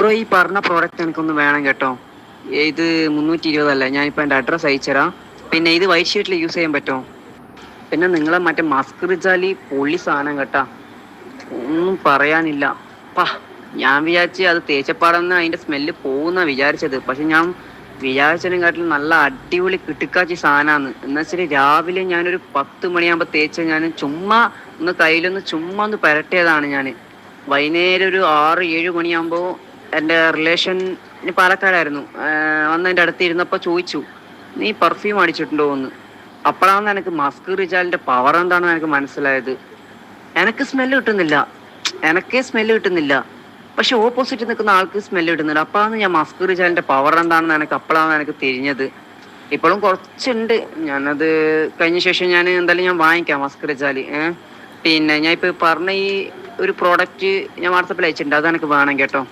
Bro ഈ പറഞ്ഞ product എനിക്കൊന്ന് വേണം കേട്ടോ. ഇത് മുന്നൂറ്റി ഇരുപതല്ല ഞാനിപ്പോൾ എന്റെ അഡ്രസ്സ് അയച്ചുതരാം. പിന്നെ ഇത് വൈറ്റ് ഷീറ്റിൽ യൂസ് ചെയ്യാൻ പറ്റുമോ പിന്നെ നിങ്ങളെ മറ്റേ മസ്ക് റിജാലി പൊള്ളി സാധനം കേട്ടാ. ഒന്നും പറയാനില്ല. പാ ഞാൻ വിചാരിച്ച് അത് തേച്ചപ്പാടെന്ന് അതിന്റെ സ്മെല്ല് പോകുന്ന വിചാരിച്ചത്. പക്ഷെ ഞാൻ വിചാരിച്ചതിനെക്കാട്ടിലും നല്ല അടിപൊളി കിട്ടിക്കാച്ചി സാധനമാണ് എന്നു വെച്ചാൽ രാവിലെ ഞാനൊരു പത്ത് മണിയാകുമ്പോൾ തേച്ച ഞാൻ ചുമ്മാ ഒന്ന് കയ്യിലൊന്ന് ചുമ്മാ ഒന്ന് പുരട്ടിയതാണ് ഞാൻ വൈകുന്നേരം ഒരു ആറ് ഏഴ് മണിയാകുമ്പോൾ എന്റെ റിലേഷൻ പാലക്കാടായിരുന്നു. ആഹ് വന്ന് എന്റെ അടുത്ത് ഇരുന്നപ്പോൾ ചോദിച്ചു നീ പെർഫ്യൂം അടിച്ചിട്ടുണ്ടോ എന്ന്? അപ്പോഴാണ് എനിക്ക് മസ്ക് റിജാലിന്റെ പവർ എന്താണെന്ന് എനിക്ക് മനസ്സിലായത്. എനിക്ക് സ്മെല്ല് കിട്ടുന്നില്ല. എനക്കേ സ്മെല്ല് കിട്ടുന്നില്ല. പക്ഷെ ഓപ്പോസിറ്റ് നിൽക്കുന്ന ആൾക്ക് സ്മെല്ല് കിട്ടുന്നില്ല. അപ്പോഴാണ് ഞാൻ മസ്ക് റിജാലിന്റെ പവർ എന്താണെന്ന് എനിക്ക് അപ്പോഴാണ് എനിക്ക് തിരിഞ്ഞത്. ഇപ്പോഴും കുറച്ചുണ്ട്. ഞാനത് കഴിഞ്ഞ ശേഷം ഞാൻ എന്തായാലും ഞാൻ വാങ്ങിക്കാം മസ്ക് റിജാൽ പിന്നെ ഞാൻ ഇപ്പോൾ പറഞ്ഞ ഈ ഒരു പ്രോഡക്റ്റ് ഞാൻ വാട്സപ്പിൽ അയച്ചിട്ടുണ്ട്. അത് എനിക്ക് വേണം കേട്ടോ.